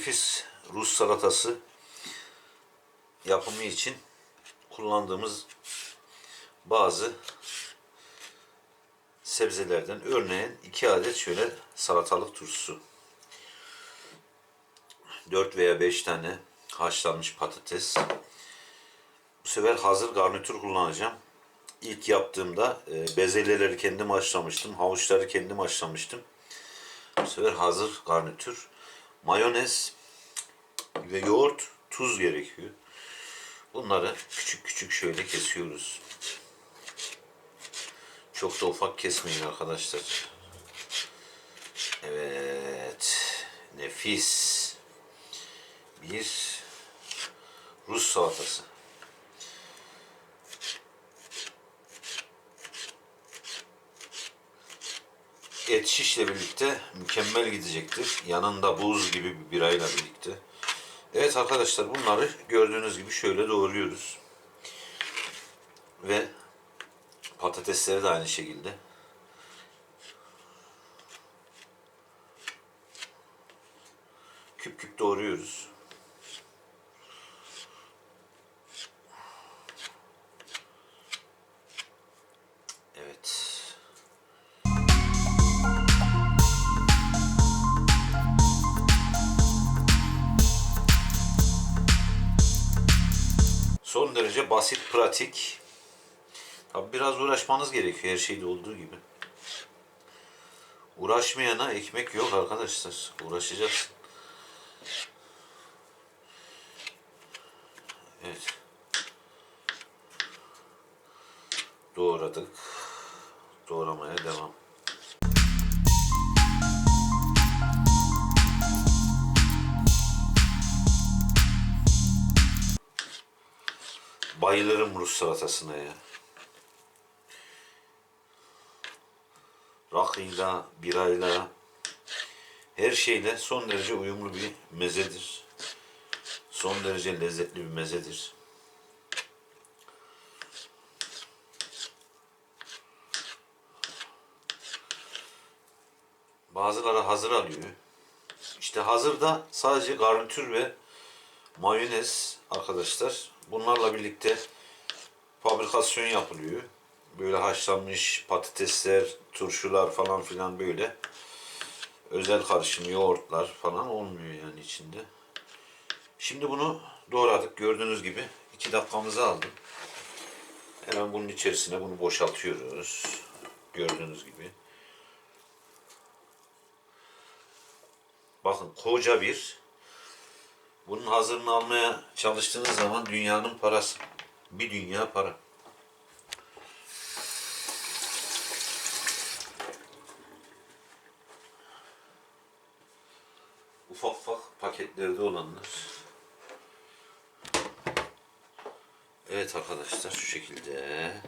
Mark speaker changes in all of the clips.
Speaker 1: nefis Rus salatası yapımı için kullandığımız bazı sebzelerden örneğin 2 adet şöyle salatalık turşusu. 4 veya 5 tane haşlanmış patates. Bu sefer hazır garnitür kullanacağım. İlk yaptığımda e, bezelyeleri kendim haşlamıştım havuçları kendim haşlamıştım. Bu sefer hazır garnitür mayonez ve yoğurt, tuz gerekiyor. Bunları küçük küçük şöyle kesiyoruz. Çok da ufak kesmeyin arkadaşlar. Evet. Nefis. Bir Rus salatası. Et şişle birlikte mükemmel gidecektir. Yanında buz gibi bir birayla birlikte. Evet arkadaşlar bunları gördüğünüz gibi şöyle doğruyoruz. Ve patatesleri de aynı şekilde. Küp küp doğruyoruz. Derece basit, pratik. Tabi biraz uğraşmanız gerekiyor her şeyde olduğu gibi. Uğraşmayana ekmek yok arkadaşlar. Uğraşacaksın. Evet. Doğradık. Doğramaya devam. Bayılırım Rus salatasına ya. Rakıyla, birayla, her şeyle son derece uyumlu bir mezedir. Son derece lezzetli bir mezedir. Bazıları hazır alıyor. İşte hazırda sadece garnitür ve mayonez arkadaşlar. Bunlarla birlikte fabrikasyon yapılıyor. Böyle haşlanmış patatesler, turşular falan filan böyle. Özel karışım yoğurtlar falan olmuyor yani içinde. Şimdi bunu doğradık gördüğünüz gibi. 2 dakikamızı aldı. Hemen bunun içerisine bunu boşaltıyoruz. Gördüğünüz gibi. Bakın koca bir bunun hazırını almaya çalıştığınız zaman dünyanın parası. Bir dünya para. Ufak ufak paketlerde olanlar. Evet arkadaşlar şu şekilde.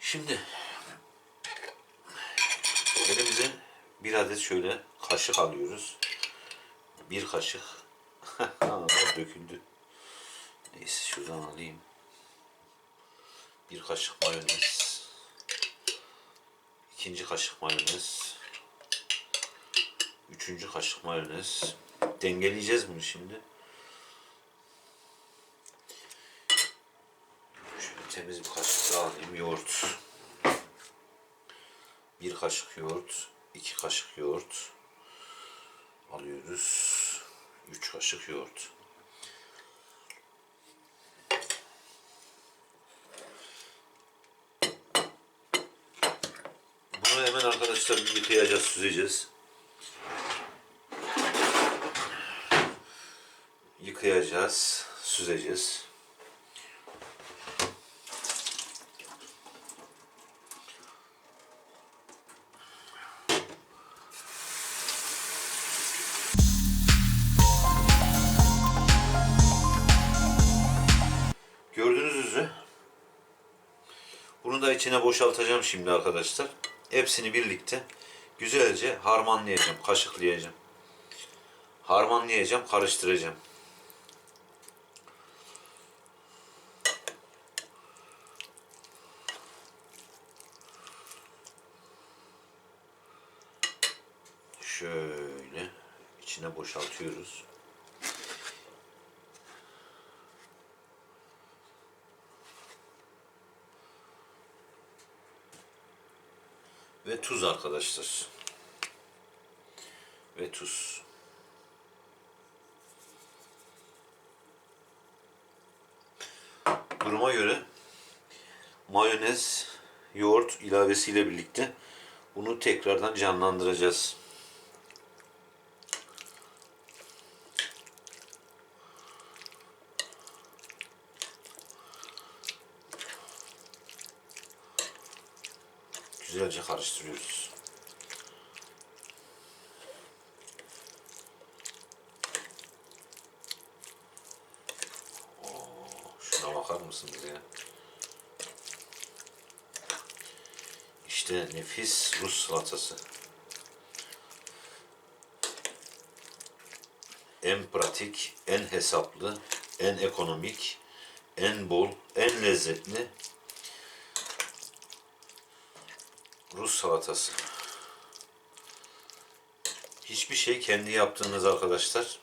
Speaker 1: Şimdi elimize bir adet şöyle kaşık alıyoruz. Bir kaşık. Döküldü. Neyse şuradan alayım. Bir kaşık mayonez. İkinci kaşık mayonez. Üçüncü kaşık mayonez. Dengeleyeceğiz bunu şimdi. Şöyle temiz bir kaşık daha alayım. Yoğurt. Bir kaşık yoğurt. İki kaşık yoğurt. Alıyoruz. Üç kaşık yoğurt. Bunu hemen arkadaşlar yıkayacağız, süzeceğiz. Yıkayacağız, süzeceğiz. İçine boşaltacağım şimdi arkadaşlar. Hepsini birlikte güzelce harmanlayacağım, kaşıklayacağım. Harmanlayacağım, karıştıracağım. Şöyle içine boşaltıyoruz. Ve tuz arkadaşlar. Ve tuz. Duruma göre mayonez, yoğurt ilavesiyle birlikte bunu tekrardan canlandıracağız. Güzelce karıştırıyoruz. Oo, şuna bakar mısınız ya? İşte nefis Rus salatası. En pratik, en hesaplı, en ekonomik, en bol, en lezzetli salatası. Hiçbir şey kendi yaptığınız arkadaşlar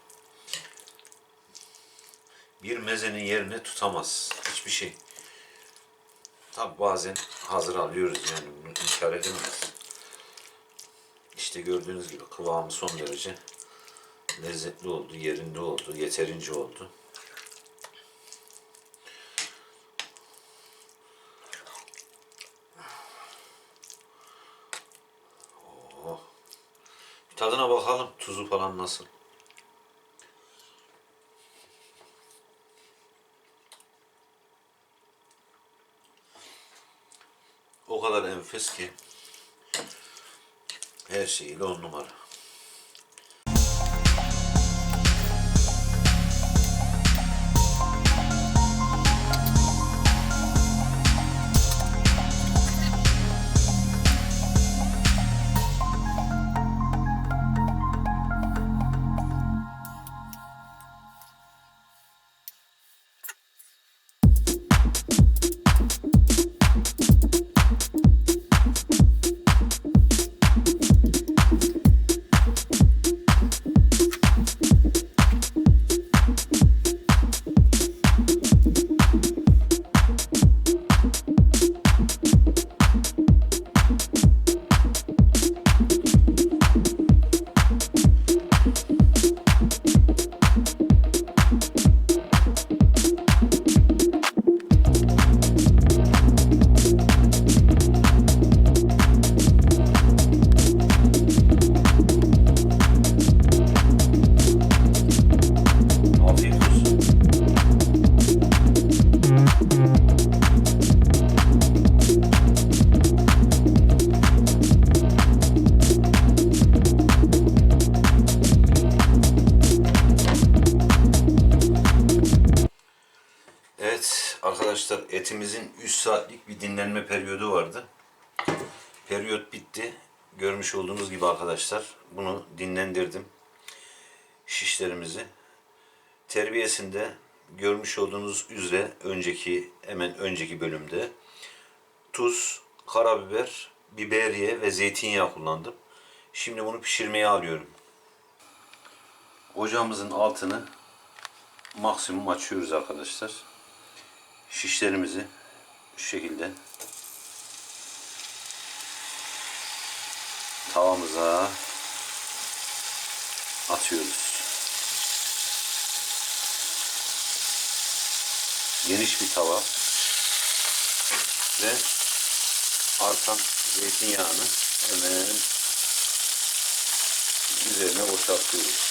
Speaker 1: bir mezenin yerini tutamaz. Hiçbir şey. Tabi bazen hazır alıyoruz yani bunu inkar edemeyiz. İşte gördüğünüz gibi kıvamı son derece lezzetli oldu, yerinde oldu, yeterince oldu. Tadına bakalım tuzu falan nasıl. O kadar enfes ki her şeyiyle on numara. Saatlik bir dinlenme periyodu vardı. Periyot bitti. Görmüş olduğunuz gibi arkadaşlar bunu dinlendirdim. Şişlerimizi. Terbiyesinde görmüş olduğunuz üzere önceki hemen önceki bölümde tuz, karabiber, biberiye ve zeytinyağı kullandım. Şimdi bunu pişirmeye alıyorum. ocağımızın altını maksimum açıyoruz arkadaşlar. Şişlerimizi şu şekilde tavamıza atıyoruz. Geniş bir tava ve artan zeytinyağını hemen üzerine boşaltıyoruz.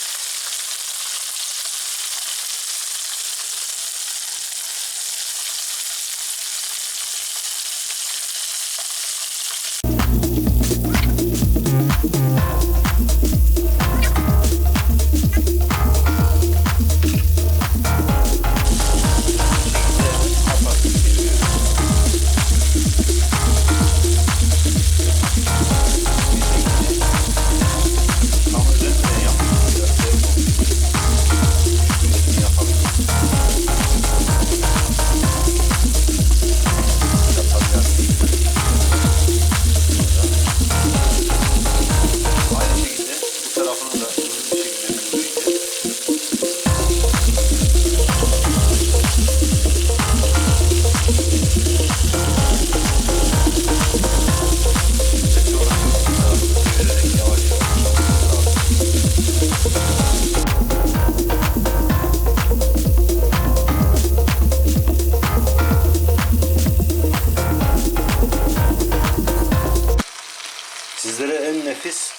Speaker 1: Sizlere en nefis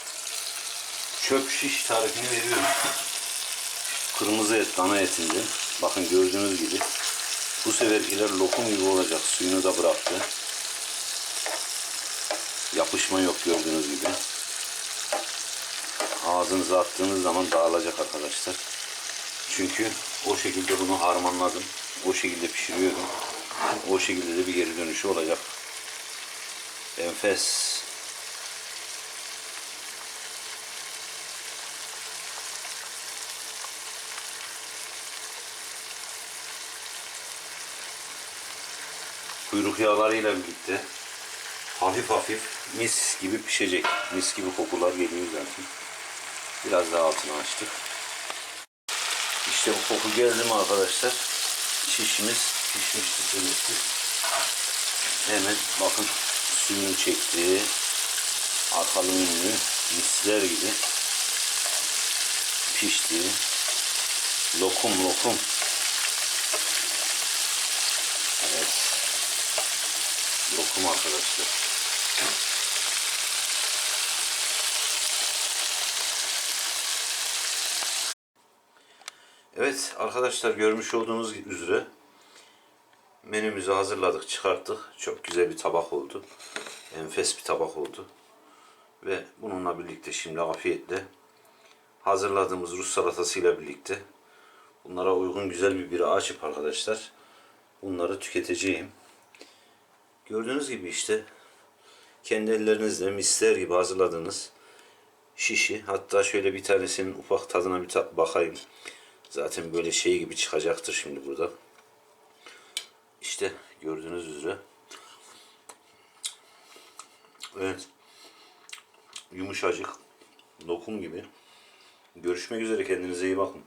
Speaker 1: çöp şiş tarifini veriyorum. Kırmızı et, dana etinden. Bakın gördüğünüz gibi. Bu seferkiler lokum gibi olacak. Suyunu da bıraktı. Yapışma yok gördüğünüz gibi. Ağzınıza attığınız zaman dağılacak arkadaşlar. Çünkü o şekilde bunu harmanladım. O şekilde pişiriyorum. O şekilde de bir geri dönüşü olacak. Enfes. Kuyruk yağlarıyla birlikte hafif hafif mis gibi pişecek. Mis gibi kokular geliyor zaten. Biraz daha altını açtık. İşte o koku geldi mi arkadaşlar? Şişimiz pişmiştir demektir. Hemen bakın suyunu çekti. Arkalı ünlü misler gibi pişti. Lokum lokum. Evet. Lokum arkadaşlar. Evet arkadaşlar görmüş olduğunuz üzere menümüzü hazırladık çıkarttık. Çok güzel bir tabak oldu. Enfes bir tabak oldu. Ve bununla birlikte şimdi afiyetle hazırladığımız Rus salatasıyla birlikte bunlara uygun güzel bir bira açıp arkadaşlar bunları tüketeceğim. Gördüğünüz gibi işte kendi ellerinizle misler gibi hazırladığınız şişi. Hatta şöyle bir tanesinin ufak tadına bir ta- bakayım. Zaten böyle şey gibi çıkacaktır şimdi burada. İşte gördüğünüz üzere. Evet. Yumuşacık. Lokum gibi. Görüşmek üzere kendinize iyi bakın.